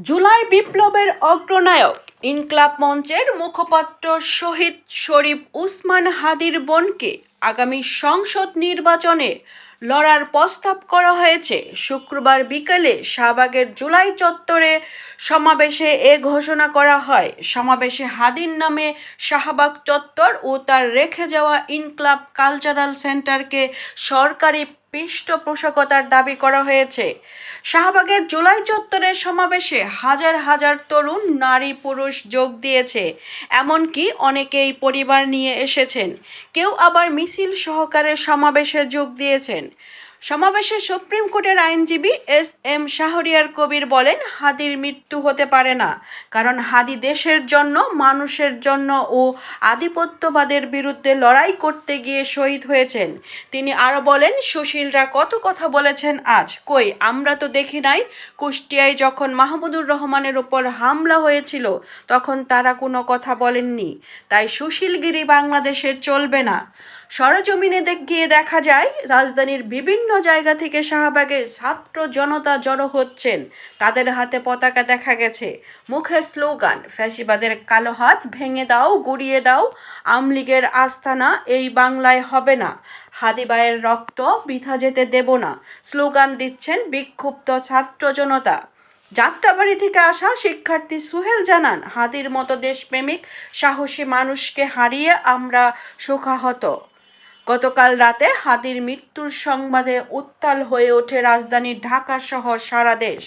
জুলাই বিপ্লবের অগ্রনায়ক ইনকলাব মঞ্চের মুখপাত্র শহীদ শরীফ উসমান হাদির বোনকে আগামী সংসদ নির্বাচনে লড়ার প্রস্তাব করা হয়েছে। শুক্রবার বিকেলে শাহবাগের জুলাই চত্বরে সমাবেশে এ ঘোষণা করা হয়। সমাবেশে হাদিন নামে শাহবাগ চত্বর ও তার রেখে যাওয়া ইনক্লাব কালচারাল সেন্টারকে সরকারি পৃষ্ঠপোষকতার দাবি করা হয়েছে। শাহবাগের জুলাই চত্বরের সমাবেশে হাজার হাজার তরুণ, নারী, পুরুষ যোগ দিয়েছে। এমনকি অনেকেই পরিবার নিয়ে এসেছেন। কেউ আবার মিছিল সহকারে সমাবেশে যোগ দিয়েছেন। সমাবেশে সুপ্রিম কোর্টের আইনজীবী এস এম শাহরিয়ার কবির বলেন, হাদির মৃত্যু হতে পারে না, কারণ হাদি দেশের জন্য, মানুষের জন্য ও আধিপত্যবাদের বিরুদ্ধে লড়াই করতে গিয়ে শহীদ হয়েছেন। তিনি আরও বলেন, সুশীলরা কত কথা বলেছেন আজ, কই, আমরা তো দেখি নাই, কুষ্টিয়ায় যখন মাহমুদুর রহমানের ওপর হামলা হয়েছিল, তখন তারা কোনো কথা বলেননি। তাই সুশীলগিরি বাংলাদেশে চলবে না। সরজমিনে গিয়ে দেখা যায়, রাজধানীর বিভিন্ন জায়গা থেকে শাহবাগে ছাত্র জনতা জড়ো হচ্ছেন। তাদের হাতে পতাকা দেখা গেছে। মুখে স্লোগান, ফ্যাসিবাদের কালো হাত ভেঙে দাও, গুড়িয়ে দাও আমলিগের আস্থানা এই বাংলায় হবে না। হাদিবায়ের রক্ত বৃথা যেতে দেব না। স্লোগান দিচ্ছেন বিক্ষুব্ধ ছাত্র জনতা। যাত্রাবাড়ি থেকে আসা শিক্ষার্থী সুহেল জানান হাদির মতো দেশপ্রেমিক, সাহসী মানুষকে হারিয়ে আমরা শোকাহত। গতকাল রাতে হাতির মৃত্যুর সংবাদে উত্তাল হয়ে ওঠে রাজধানী ঢাকা সহ সারা দেশ।